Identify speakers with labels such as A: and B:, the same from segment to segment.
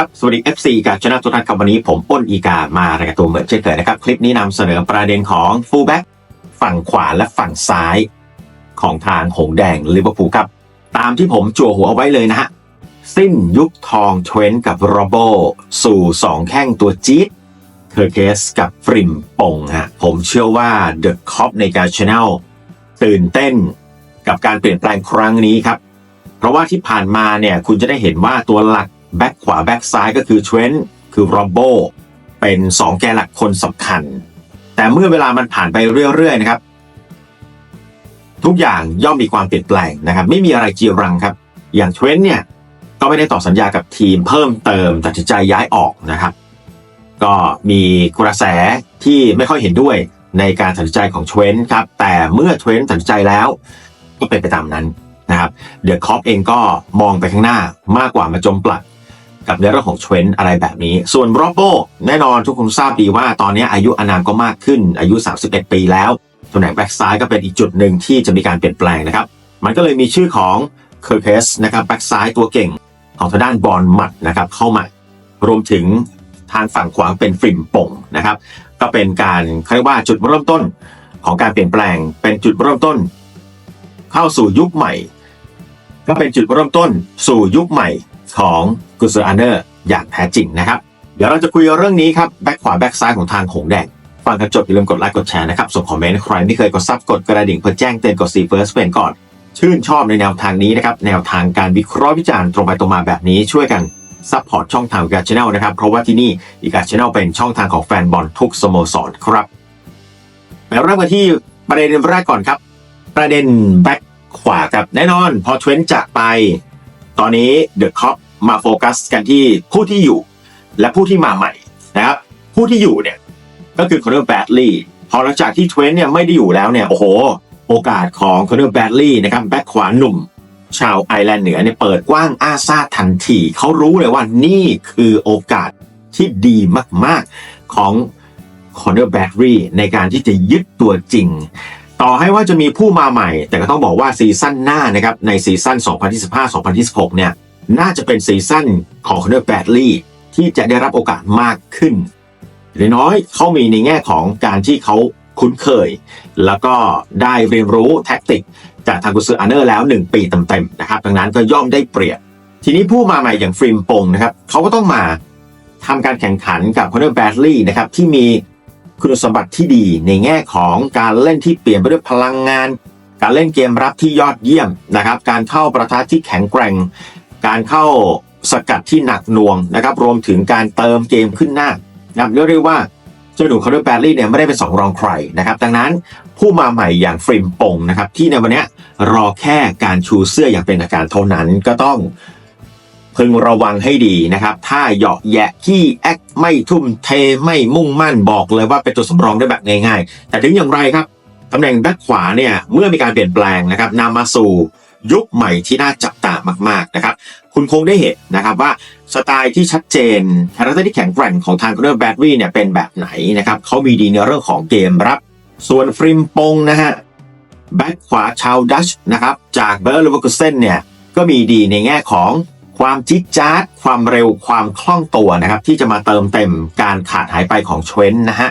A: ครับ สวัสดี FC การชนะทุกท่านครับวันนี้ผมอ้นอีกามารายการตัวเหมือนเช่นเคยนะครับ คลิปนี้นำเสนอประเด็นของฟูลแบ็กฝั่งขวาและฝั่งซ้าย ของทางหงแดงลิเวอร์พูลครับ ตามที่ผมจั่วหัวเอาไว้เลยนะฮะ สิ้นยุคทองเทรนต์กับโรโบสู่ 2 แข้งตัวจี๊ดเคอร์เกสกับฟริมปงฮะผมเชื่อว่าเดอะคอปในการชแนลตื่นเต้นกับการเปลี่ยนแปลงครั้งนี้ครับ เพราะว่าที่ผ่านมาเนี่ยคุณจะได้เห็นว่าตัวหลัก แบ็คขวาแบ็คซ้ายก็คือเทรนต์คือโรโบเป็น 2 แกนหลักคนสำคัญ แต่เมื่อเวลามันผ่านไปเรื่อยๆนะครับ ทุกอย่างย่อมมีความเปลี่ยนแปลงนะครับ ไม่มีอะไรจีรังครับ อย่างเทรนต์เนี่ยก็ไม่ได้ต่อสัญญากับทีมเพิ่มเติมตัดสินใจย้ายออกนะครับ ก็มีกระแสที่ไม่ค่อยเห็นด้วยในการตัดสินใจของเทรนต์ครับ แต่เมื่อเทรนต์ตัดสินใจแล้ว ก็เป็นไปตามนั้นนะครับเดอะคอปเองก็มองไปข้างหน้ามากกว่ามาจมปลัก กับในเรื่องของเทรนด์อะไรแบบนี้ ส่วนโรโบแน่นอนทุกคนทราบดีว่าตอนนี้อายุอนามก็มากขึ้น อายุ 31 ปีแล้วตำแหน่งแบ็กซ้ายก็เป็นอีกจุดหนึ่งที่จะมีการเปลี่ยนแปลงนะครับ มันก็เลยมีชื่อของเคอร์เคสนะครับแบ็กซ้ายตัวเก่งของทางด้านบอลมัดนะครับเข้ามารวมถึงทางฝั่งขวาเป็นฟริมป่งนะครับ ก็เป็นการเรียกว่าจุดเริ่มต้นของการเปลี่ยนแปลง เป็นจุดเริ่มต้น เข้าสู่ยุคใหม่ ก็เป็นจุดเริ่มต้นสู่ยุคใหม่ ของกุสอาเนอร์อย่างแท้จริงนะครับ เดี๋ยวเราจะคุยเรื่องนี้ครับแบ็คขวาแบ็คซ้ายของทางหงแดงฟังกันจบอย่าลืมกดไลค์กดแชร์นะครับส่งคอมเมนต์ใครไม่เคยกดซับกดกระดิ่งเพื่อแจ้งเตือนกดซีเฟิร์สเป็นก่อน ชื่นชอบในแนวทางนี้นะครับแนวทางการวิเคราะห์วิจารณ์ตรงไปตรงมาแบบนี้ช่วยกันซัพพอร์ตช่องทางอีกาช anel นะครับ เพราะว่าที่นี่อีกาช anel เป็นช่องทางของแฟนบอลทุกสโมสรครับไปเริ่มกันที่ประเด็นแรกก่อนครับ ประเด็นแบ็คขวาครับแน่นอน พอเทรนด์จากไป ตอนนี้เดอะคอปมาโฟกัสกันที่ผู้ที่อยู่และผู้ที่มาใหม่นะครับผู้ที่อยู่เนี่ยก็คือคอนเนอร์แบดลีย์พอหลังจากที่เทรนด์เนี่ยไม่ได้อยู่แล้วเนี่ยโอ้โห โอกาสของคอนเนอร์แบดลีย์นะครับแบ็คขวาหนุ่ม ชาวไอร์แลนด์เหนือเนี่ยเปิดกว้างอาซาทันทีเขารู้เลยว่านี่คือโอกาสที่ดีมาก ๆของคอนเนอร์แบดลีย์ในการที่จะยึดตัวจริง ต่อให้ว่าจะมีผู้มาใหม่ แต่ก็ต้องบอกว่าซีซั่นหน้านะครับในซีซั่น 2025-2026เนี่ยน่าจะเป็นซีซั่นของคอนเนอร์แบดลีย์ที่จะได้รับโอกาสมากขึ้นอย่างน้อยเขามีในแง่ของการที่เขาคุ้นเคย แล้วก็ได้เรียนรู้แท็กติก จากทางกุซืออาร์เนอร์แล้ว 1 ปีเต็มๆนะครับดังนั้นก็ย่อมได้เปรียบ ทีนี้ผู้มาใหม่อย่างฟริมปงนะครับเขาก็ต้องมาทำการแข่งขันกับคอนเนอร์แบดลีย์นะครับที่มี คุณสมบัติที่ดีในแง่ของการเล่นที่เปลี่ยนไปด้วยพลังงาน การเล่นเกมรับที่ยอดเยี่ยมนะครับ การเข้าประทะที่แข็งแกร่ง การเข้าสกัดที่หนักหน่วงนะครับ รวมถึงการเติมเกมขึ้นหน้านะครับเรียกได้ว่าเจ้าหนูคอนเนอร์แบดลีย์เนี่ยไม่ได้เป็นสองรองใครนะครับ ดังนั้นผู้มาใหม่อย่างฟริมปงนะครับที่ในวันนี้รอแค่การชูเสื้ออย่างเป็นทางการเท่านั้นก็ต้อง พึงระวังให้ดีนะครับ ถ้าเหยาะแยะขี้แอคไม่ทุ่มเทไม่มุ่งมั่นบอกเลยว่าเป็นตัวสำรองได้แบบง่ายๆ แต่ถึงอย่างไรครับตำแหน่งแบ็คขวาเนี่ยเมื่อมีการเปลี่ยนแปลงนะครับนำมาสู่ยุคใหม่ที่น่าจับตามากๆนะครับ คุณคงได้เห็นนะครับว่าสไตล์ที่ชัดเจนคาแรคเตอร์ที่แข็งแกร่งของทางคอนเนอแบดวีเนี่ยเป็นแบบไหนนะครับเขามีดีในเรื่องของเกมรับ ส่วนฟริมปงนะฮะแบ็คขวาชาวดัชนะครับจากเบอร์เลเวอร์กุเซนเนี่ยก็มีดีในแง่ของ ความจิ๊ดจ๊าดความเร็วความคล่องตัวนะครับที่จะมาเติมเต็มการขาดหายไปของเทรนต์นะฮะ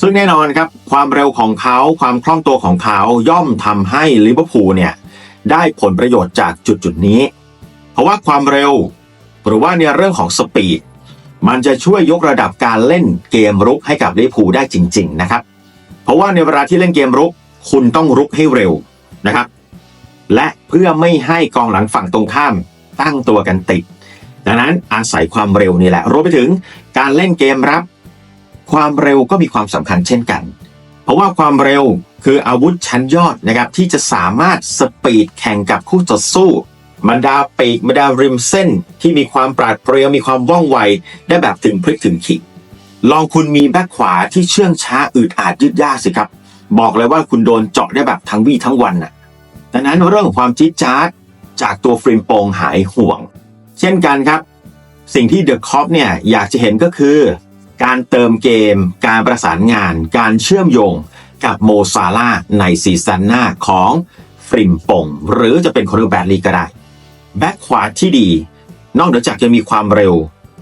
A: ซึ่งแน่นอนครับความเร็วของเขาความคล่องตัวของเขาย่อมทำให้ลิเวอร์พูลเนี่ยได้ผลประโยชน์จากจุดจุดนี้ เพราะว่าความเร็วหรือว่าในเรื่องของสปีดมันจะช่วยยกระดับการเล่นเกมรุกให้กับลิเวอร์พูลได้จริง ๆ นะครับ เพราะว่าในเวลาที่เล่นเกมรุกคุณต้องรุกให้เร็วนะครับ และเพื่อไม่ให้กองหลังฝั่งตรงข้าม ตั้งตัวกันติด ดังนั้นอาศัยความเร็วนี่แหละ รวมไปถึงการเล่นเกมรับ ความเร็วก็มีความสำคัญเช่นกัน เพราะว่าความเร็วคืออาวุธชั้นยอดนะครับที่จะสามารถสปีดแข่งกับคู่ต่อสู้บรรดาปีกบรรดาริมเส้น ที่มีความปราดเปรียวมีความว่องไวได้แบบถึงพลิกถึงขิงลองคุณมีแบ็คขวาที่เชื่องช้าอืดอาดยืดยาดสิครับ บอกเลยว่าคุณโดนเจาะได้แบบทั้งวี่ทั้งวันน่ะดังนั้นเรื่องของความจี๊ดจ๊าด จากตัวฟริมโปงหายห่วง เช่นกันครับ สิ่งที่เดอะคอปเนี่ยอยากจะเห็นก็คือ การเติมเกม การประสานงาน การเชื่อมโยงกับโมซาลาในซีซั่นหน้าของฟริมโปงหรือจะเป็นคอนเนอร์แบดลีก็ได้แบ็คขวาที่ดี นอกเหนือจากจะมีความเร็ว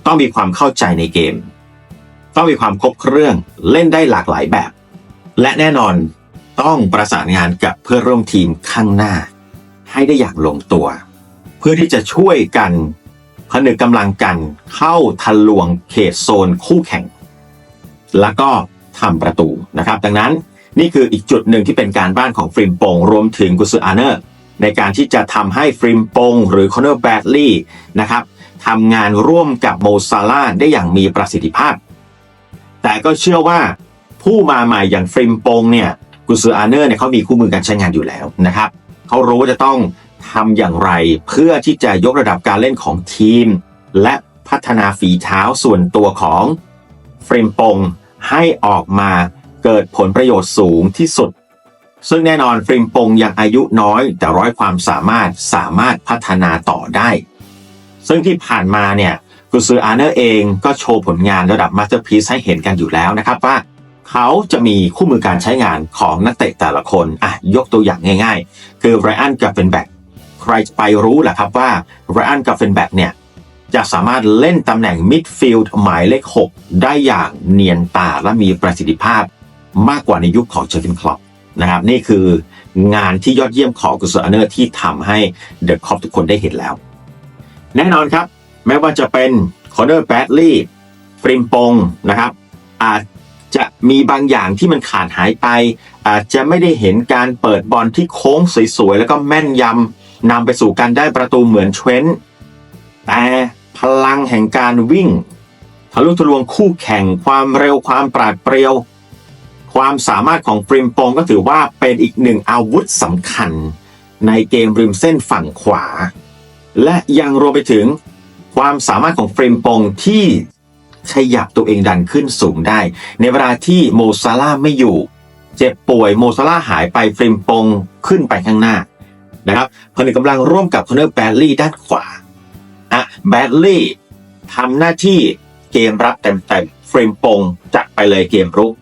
A: ต้องมีความเข้าใจในเกม ต้องมีความครบเครื่องเล่นได้หลากหลายแบบ และแน่นอนต้องประสานงานกับเพื่อนร่วมทีมข้างหน้า ให้ได้อย่างลงตัว เพื่อที่จะช่วยกันผนึกกำลังกันเข้าทะลวงเขตโซนคู่แข่ง แล้วก็ทำประตูนะครับ ดังนั้นนี่คืออีกจุดหนึ่งที่เป็นการบ้านของฟริมปงรวมถึงกุซืออาเนอร์ในการที่จะทำให้ฟริมปงหรือคอนเนอร์แบดลีย์นะครับทำงานร่วมกับโมซาลาได้อย่างมีประสิทธิภาพ แต่ก็เชื่อว่าผู้มาใหม่อย่างฟริมปงเนี่ยกุซืออาเนอร์เนี่ยเขามีคู่มือการใช้งานอยู่แล้วนะครับ เขารู้ว่าจะต้องทำอย่างไร เพื่อที่จะยกระดับการเล่นของทีม และพัฒนาฝีเท้าส่วนตัวของฟรมปงให้ออกมาเกิดผลประโยชน์สูงที่สุด ซึ่งแน่นอนฟริมปงยังอายุน้อย แต่ร้อยความสามารถสามารถพัฒนาต่อได้ ซึ่งที่ผ่านมาเนี่ยกุซืออาร์เนอร์เองก็โชว์ผลงานระดับมาสเตอร์พีซให้เห็นกันอยู่แล้วนะครับว่า เขาจะมีคู่มือการใช้งานของนักเตะแต่ละคนอะยกตัวอย่างง่าย ๆ คือไรอันกับเฟนแบ็กใครไปรู้แหละครับว่าไรอันกับเฟนแบ็กเนี่ยจะสามารถเล่นตำแหน่งมิดฟิลด์หมายเลข 6 ได้อย่างเนียนตาและมีประสิทธิภาพมากกว่าในยุคของเจอร์เกนคลับนะครับนี่คืองานที่ยอดเยี่ยมของกุศลเนอร์ที่ทำให้เดอะคอปทุกคนได้เห็นแล้ว แน่นอนครับ แม้ว่าจะเป็นคอนเนอร์แบดลีย์ฟริมปงนะครับอา จะมีบางอย่างที่มันขาดหายไป อาจจะไม่ได้เห็นการเปิดบอลที่โค้งสวยๆ แล้วก็แม่นยำนำไปสู่การได้ประตูเหมือนเทรนแต่พลังแห่งการวิ่งทะลุทะลวงคู่แข่งความเร็วความปราดเปรียว ความสามารถของฟริมปองก็ถือว่าเป็นอีกหนึ่งอาวุธสำคัญ ในเกมริมเส้นฝั่งขวา และยังรวมไปถึงความสามารถของฟริมปองที่ ขยับตัวเองดันขึ้นสูงได้ ในเวลาที่โมซาล่าไม่อยู่ เจ็บป่วยโมซาล่าหายไปฟริมปงขึ้นไปข้างหน้านะครับผนึกกำลังร่วมกับคอนเนอร์แบดลี่ด้านขวาอะแบดลี่ทำหน้าที่เกมรับเต็มๆฟริมปงจะไปเลยเกมรุก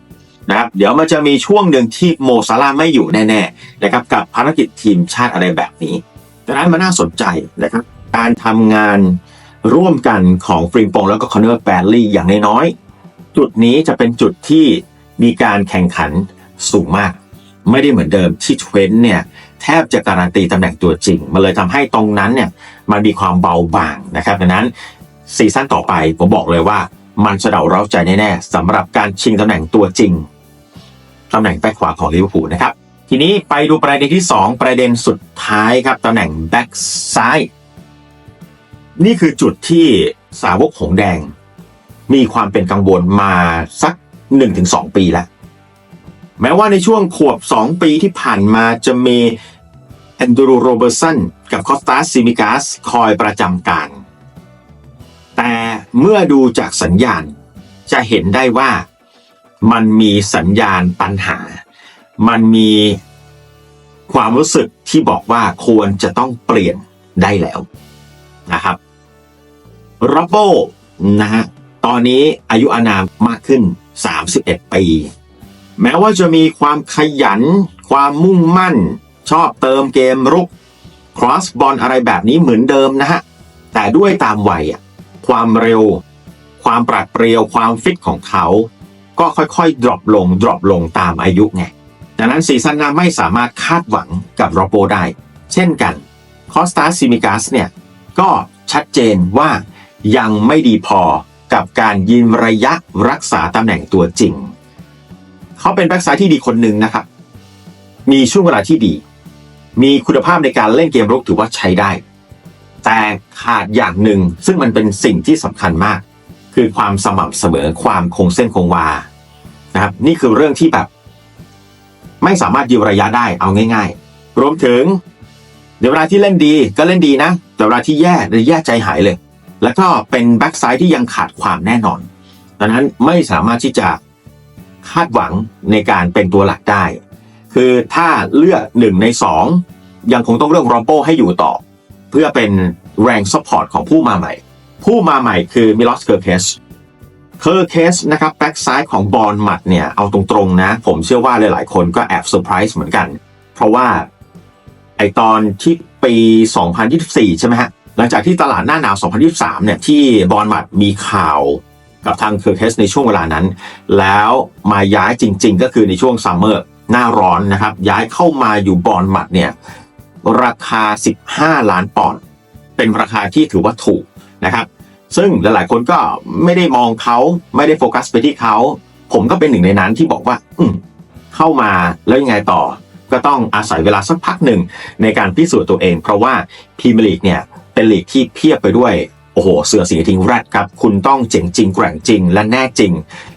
A: นะครับเดี๋ยวมันจะมีช่วงหนึ่งที่โมซาลาไม่อยู่แน่ๆนะครับกับภารกิจทีมชาติอะไรแบบนี้ดังนั้นมันน่าสนใจนะครับการทำงาน ร่วมกันของฟริมปงแล้วก็คอนเนอร์แบดลี่อย่างน้อยๆจุดนี้จะเป็นจุดที่มีการแข่งขันสูงมาก ไม่ได้เหมือนเดิมที่เทรนต์เนี่ยแทบจะการันตีตำแหน่งตัวจริง มันเลยทำให้ตรงนั้นเนี่ยมันมีความเบาบางนะครับดังนั้นซีซั่นต่อไปผมบอกเลยว่ามันจะเดาเร้าใจแน่ๆสำหรับการชิงตำแหน่งตัวจริงตำแหน่งแบ็คขวาของลิเวอร์พูลนะครับ ทีนี้ไปดูประเด็นที่ 2 ประเด็นสุดท้ายครับตำแหน่งแบ็คซ้าย นี่คือจุดที่สาวกหงแดง มีความเป็นกังวลมาสัก 1-2 ปีแล้ว แม้ว่าในช่วงขวบ 2 ปีที่ผ่านมาจะมีแอนดรูโรเบอร์สันกับคอสตาซิมิกาสคอยประจำการ แต่เมื่อดูจากสัญญาณจะเห็นได้ว่ามันมีสัญญาณปัญหา มันมีความรู้สึกที่บอกว่าควรจะต้องเปลี่ยนได้แล้วนะครับ โรโบนะฮะตอนนี้อายุอานามมากขึ้น 31 ปี แม้ว่าจะมีความขยัน ความมุ่งมั่น ชอบเติมเกมรุก ครอสบอลอะไรแบบนี้เหมือนเดิมนะฮะ แต่ด้วยตามวัยอะความเร็ว ความปราดเปรียว ความฟิตของเขา ก็ค่อยๆ ดรอปลง ดรอปลงตามอายุไง ดังนั้นซีซั่นหน้าไม่สามารถคาดหวังกับโรโบได้ เช่นกัน คอสตาซิมิกัสเนี่ย ก็ชัดเจนว่า ยังไม่ดีพอกับการยืนระยะรักษาตำแหน่งตัวจริง เขาเป็นแบ็กซ้ายที่ดีคนหนึ่งนะครับ มีช่วงเวลาที่ดี มีคุณภาพในการเล่นเกมรุกถือว่าใช้ได้ แต่ขาดอย่างหนึ่งซึ่งมันเป็นสิ่งที่สำคัญมาก คือความสม่ำเสมอความคงเส้นคงวานะครับนี่คือเรื่องที่แบบ ไม่สามารถยืนระยะได้เอาง่าย ๆ รวมถึงเดี๋ยวเวลาที่เล่นดีก็เล่นดีนะ แต่เวลาที่แย่เลยแย่ใจหายเลย แล้วก็เป็นแบ็กซ้ายที่ยังขาดความแน่นอน ดังนั้นไม่สามารถที่จะคาดหวังในการเป็นตัวหลักได้ คือถ้าเลือกหนึ่งในสองยังคงต้องเลือกรอมโปให้อยู่ต่อ เพื่อเป็นแรงซัพพอร์ตของผู้มาใหม่ ผู้มาใหม่คือมิลอสเคอร์เคสเคอร์เคสนะครับแบ็กซ้ายของบอลหมัดเนี่ยเอาตรงๆนะ ผมเชื่อว่าหลายๆคนก็แอบเซอร์ไพรส์เหมือนกัน เพราะว่าไอตอนที่ปี 2024 ใช่ไหมฮะ หลังจากที่ตลาดหน้าหนาว 2023 เนี่ยที่บอลมัดมีข่าวกับทางเคอร์เคสในช่วงเวลานั้น แล้วมาย้ายจริง ๆ ก็คือในช่วงซัมเมอร์หน้าร้อนนะครับ ย้ายเข้ามาอยู่บอลมัดเนี่ยราคา 15 ล้านปอนด์เป็นราคาที่ถือว่าถูกนะครับ ซึ่งหลายๆคนก็ไม่ได้มองเขาไม่ได้โฟกัสไปที่เขา ผมก็เป็นหนึ่งในนั้นที่บอกว่า อืเข้ามาแล้วยังไงต่อ ก็ต้องอาศัยเวลาสักพักหนึ่งในการพิสูจน์ตัวเอง เพราะว่าพรีเมียร์ลีกเนี่ย เป็นลีกที่เพียบไปด้วยโอ้โห เสือสีทิงแรดครับ คุณต้องเจ๋งจริงแกร่งจริงและแน่จริง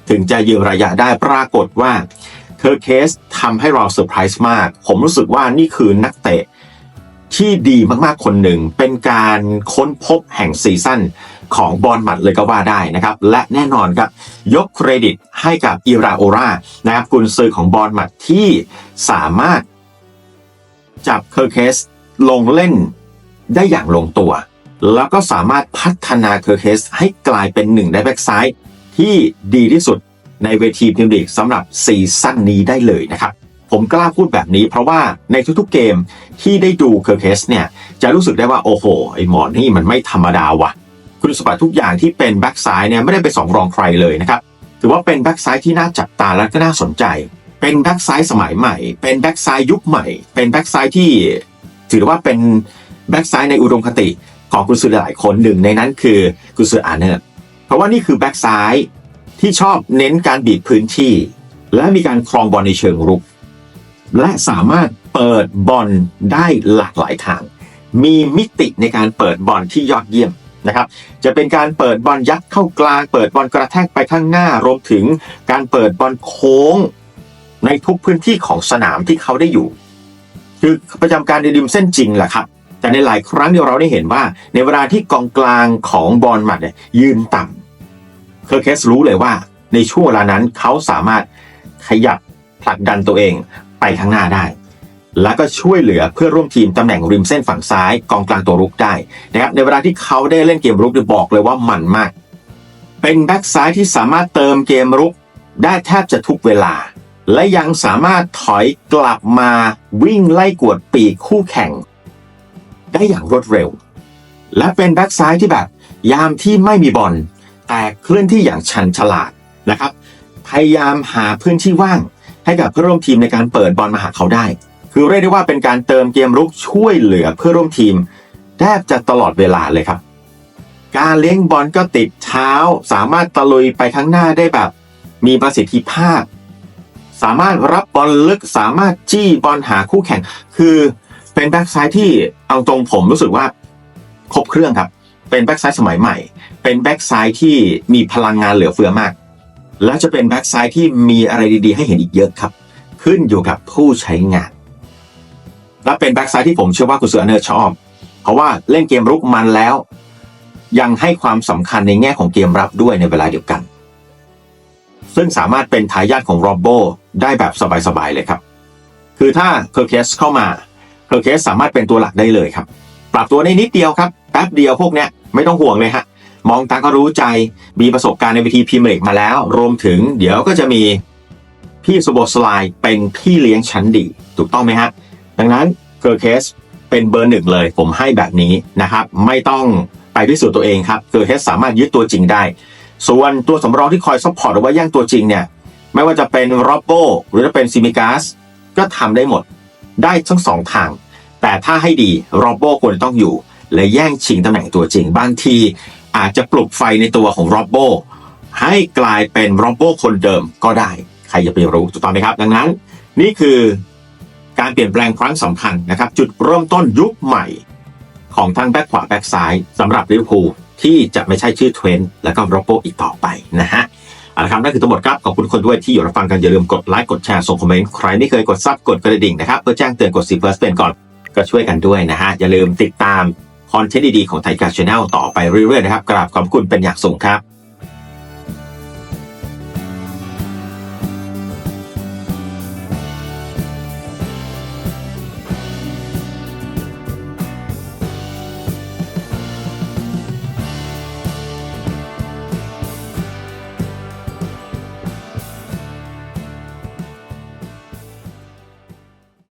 A: ถึงจะยืนระยะได้ปรากฏว่าเคอร์เคสทำให้เราเซอร์ไพรส์มาก ผมรู้สึกว่านี่คือนักเตะที่ดีมากๆคนหนึ่ง เป็นการค้นพบแห่งซีซั่นของบอลหมัดเลยก็ว่าได้นะครับ และแน่นอนครับ ยกเครดิตให้กับอิราโอรานะครับกุนซือของบอลหมัดที่สามารถจับเคอร์เคสลงเล่น ได้อย่างลงตัว แล้วก็สามารถพัฒนาเคอร์เคสให้กลายเป็นหนึ่งในแบ็กซ้ายที่ดีที่สุดในเวทีพรีเมียร์ลีกสำหรับซีซั่นนี้ได้เลยนะครับ ผมกล้าพูดแบบนี้เพราะว่าในทุกๆเกมที่ได้ดูเคอร์เคสเนี่ยจะรู้สึกได้ว่าโอ้โหไอหมอนี่มันไม่ธรรมดาว่ะ คุณสมบัติทุกอย่างที่เป็นแบ็กซ้ายเนี่ยไม่ได้ไปสองรองใครเลยนะครับถือว่าเป็นแบ็กซ้ายที่น่าจับตาและก็น่าสนใจ เป็นแบ็กซ้ายสมัยใหม่ เป็นแบ็กซ้ายยุคใหม่ เป็นแบ็กซ้ายที่ถือว่าเป็น แบ็กซ้ายในอุดมคติของกุนซือหลายคนหนึ่งในนั้นคือกุนซืออาเนอร์เพราะว่านี่คือแบ็กซ้ายที่ชอบเน้นการบีบพื้นที่ และมีการครองบอลในเชิงรุก และสามารถเปิดบอลได้หลากหลายทาง มีมิติในการเปิดบอลที่ยอดเยี่ยมนะครับ จะเป็นการเปิดบอลยัดเข้ากลาง เปิดบอลกระแทกไปข้างหน้ารวมถึงการเปิดบอลโค้ง ในทุกพื้นที่ของสนามที่เขาได้อยู่ คือประจำการในริมเส้นจริงแหละครับ แต่ในหลายครั้งที่เราได้เห็นว่า ในเวลาที่กองกลางของบอลมัดเนี่ยยืนต่ำเคอร์เคสรู้เลยว่า ในช่วงเวลานั้นเขาสามารถขยับผลักดันตัวเองไปข้างหน้าได้ แล้วก็ช่วยเหลือเพื่อร่วมทีมตำแหน่งริมเส้นฝั่งซ้ายกองกลางตัวรุกได้นะครับในเวลาที่เขาได้เล่นเกมรุกเนี่ยบอกเลยว่ามันมาก เป็นแบ็กซ้ายที่สามารถเติมเกมรุกได้แทบจะทุกเวลา และยังสามารถถอยกลับมาวิ่งไล่กวดปีกคู่แข่ง ได้อย่างรวดเร็ว และเป็นแบ็กซ้ายที่แบบ ยามที่ไม่มีบอลแต่เคลื่อนที่อย่างชันฉลาดนะครับ พยายามหาพื้นที่ว่าง ให้กับเพื่อร่วมทีมในการเปิดบอลมาหาเขาได้ คือเรียกได้ว่าเป็นการเติมเกมรุกช่วยเหลือเพื่อร่วมทีมแทบจะตลอดเวลาเลยครับ การเลี้ยงบอลก็ติดเท้า สามารถตะลุยไปข้างหน้าได้แบบ มีประสิทธิภาพ สามารถรับบอลลึกสามารถจี้บอลหาคู่แข่ง คือ เป็นแบ็กซ้ายที่เอาตรงผมรู้สึกว่าครบเครื่องครับ เป็นแบ็กซ้ายสมัยใหม่ เป็นแบ็กซ้ายที่มีพลังงานเหลือเฟือมาก และจะเป็นแบ็กซ้ายที่มีอะไรดีๆ ให้เห็นอีกเยอะครับ ขึ้นอยู่กับผู้ใช้งาน และเป็นแบ็กซ้ายที่ผมเชื่อว่าคุณเสือเนอร์ชอบ เพราะว่าเล่นเกมรุกมันแล้ว ยังให้ความสำคัญในแง่ของเกมรับด้วยในเวลาเดียวกัน ซึ่งสามารถเป็นทายาทของโรบโบได้แบบสบายๆเลยครับ คือถ้าเคอร์เคสเข้ามา อร์เคสสามารถเป็นตัวหลักได้เลยครับ ปรับตัวได้นิดเดียวครับแป๊บเดียวพวกเนี้ยไม่ต้องห่วงเลยฮะมองตาก็รู้ใจมีประสบการณ์ในวิธีพรีเมียร์ลีกมาแล้ว รวมถึงเดี๋ยวก็จะมีพี่สโบสไลน์เป็นพี่เลี้ยงชั้นดี ถูกต้องไหมฮะดังนั้นเคอร์เคสเป็นเบอร์หนึ่งเลยผมให้แบบนี้นะครับไม่ต้องไปพิสูจน์ตัวเองครับเคอร์เคสสามารถยึดตัวจริงได้ ส่วนตัวสำรองที่คอยซัพพอร์ตหรือว่าแย่งตัวจริงเนี่ยไม่ว่าจะเป็นโรบโบหรือจะเป็นซิมิกาสก็ทำได้หมดได้ทั้งสองทาง แต่ถ้าให้ดีโรบโบควรต้องอยู่ และแย่งชิงตำแหน่งตัวจริงบางที อาจจะปลุกไฟในตัวของโรบโบให้กลายเป็นโรบโบคนเดิมก็ได้ ใครจะไปรู้ถูกต้องไหมครับ ดังนั้น นี่คือการเปลี่ยนแปลงครั้งสำคัญนะครับ จุดเริ่มต้นยุคใหม่ของทั้งแบ็คขวาแบ็คซ้ายสำหรับลิเวอร์พูลที่จะไม่ใช่ชื่อเทรนต์และก็โรบโบอีกต่อไปนะฮะเอาละครับนั่นคือทั้งหมดครับ ขอบคุณคนด้วยที่อยู่รับฟังกัน อย่าลืมกดไลค์กดแชร์ส่งคอมเมนต์ ใครไม่เคยกดซับกดกระดิ่งนะครับ เพื่อแจ้งเตือนกดซีเฟิร์สเป็นก่อน ก็ช่วยกันด้วยนะฮะ อย่าลืมติดตามคอนเทนต์ดีๆของไทยการชาแนลต่อไปเรื่อยๆนะครับ กราบขอบคุณเป็นอย่างสูงครับ